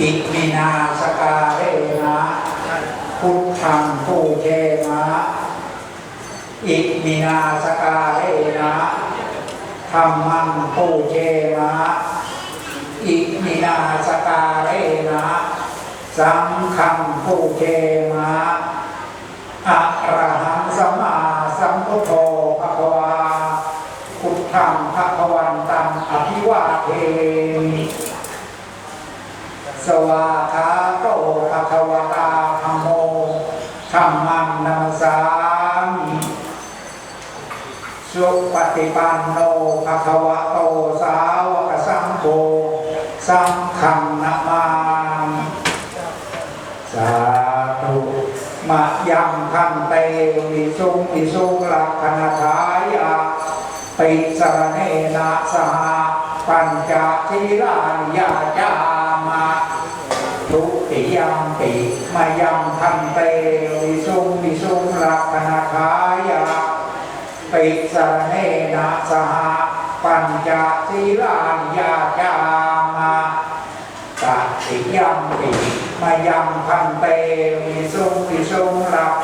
อิมินาสกาเรนะพุทธังปูเชนะอิมินาสกาเรนะธรรมังปูเชนะอิมินาสกาเรนะสังฆังปูเชนะอะระหังสัมมาสัมพุทโธภะคะวาพุทธังภะคะวันตังอภิวาเทมิ สวาคาโตภะคะวตาธัมโมธัมมังนัมสามิสุปฏิปันโนภะคะวะโตสาวกสังโฆสังฆังนะมามสาธุมะยังคันเตวิสุงวิสุลักขณทายาปิสรเนนะสห ปัญจศีลานิยาจามาทุติยมปิมายังทันเตวิสุงวิสุงรักนาคายาปิสรเนนะสหปัญจศีลานิยาจามาตติยมปิมายังทันเตวิสุงวิสุงรัก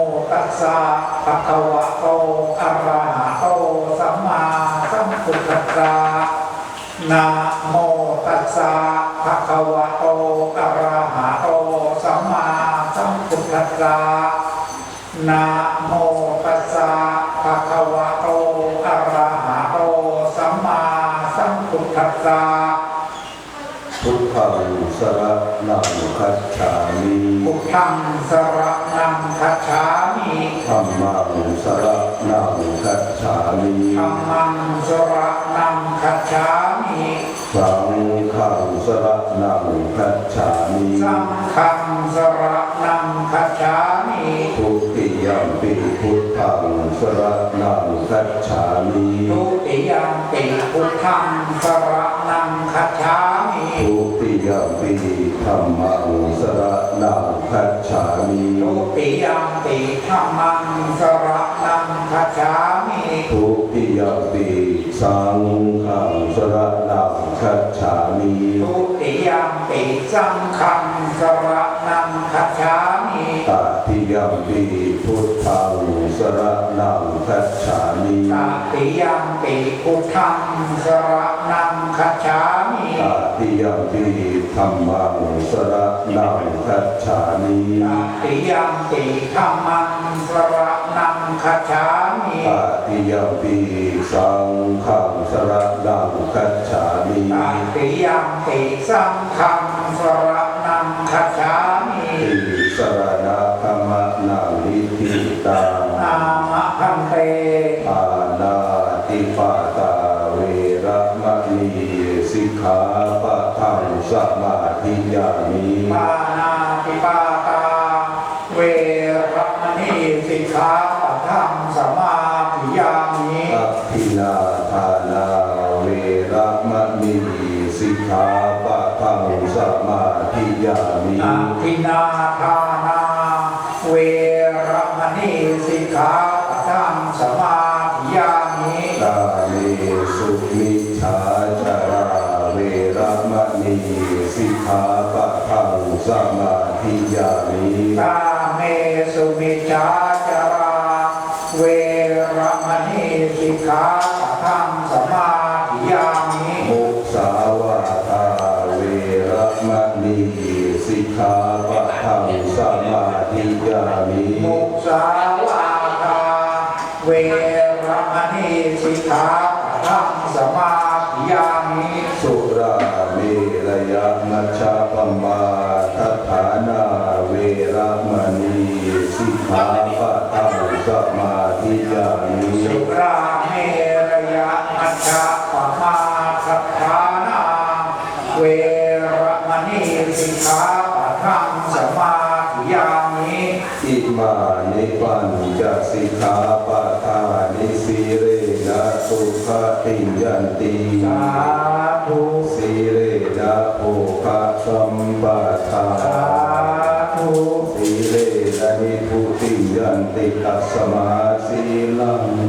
ตัสสะภะคะวะโตอะระหะโตสัมมาสัมพุทธัสสะนะโมตัสสะภะคะวะโตอะระหะโตสัมมาสัมพุทธัสสะนะโมตัสสะภะคะวะโตอะระหะโตสัมมาสัมพุทธัสสะพุทธังสรณังคัจฉามิพุทธังสรณังคัจฉามิ ธัมมังสรณังคัจฉามิธัมมังสรณังคัจฉามิสังฆังสรณังคัจฉามิสังฆังสรณังคัจฉามิทุติยัมปิพุทธังสรณังคัจฉามิทุติยัมปิพุทธังสรณังคัจฉามิทุติยัมปิธัมมังสรณังคัจฉามิทุ ติยัมปิธัมมังสรณังคัจฉามิทุติยัมปิสังฆังสรณังคัจฉามิทุติยัมปิสังฆังสรณังคัจฉามิตติยัมปิพุทธังสรณังคัจฉามิตติยัมปิพุทธังสรณังคัจฉามิ ตติยัมปิธัมมังสรณังคัจฉามิตติยัมปิธัมมังสรณังคัจฉามิตติยัมปิสังฆังสรณังคัจฉามิตติยัมปิสังฆังสรณั สิกขาปะทังสมาธิยามิปานาติปาตาเวรมณีสิกขาปะทังสมาธิยามิอภินาทานาเวระมะนีสิกขาปะทังสมาธิยามิอาทินาทา นีสิกขาปะทังสมาธิยามิกาเมสุมิจฉาจาราเวรมณีสิกขาปะทังสมาธิยามิมุสาวาทาเวระมะนีสิกขาปะทังสมาธิยามิมุสาว ฌะปมาทัฏฐานาเวรมณีสิกขาปะทังสมาธิยามิสุราเมรยะมัชฌะปมาตขานาเวรมณีสิกขาปะทังสมาธิยามิอิมานิปัญจสิกขาปะทานิสีเรนะสุขติยันติสา ติกัสมาสีลัง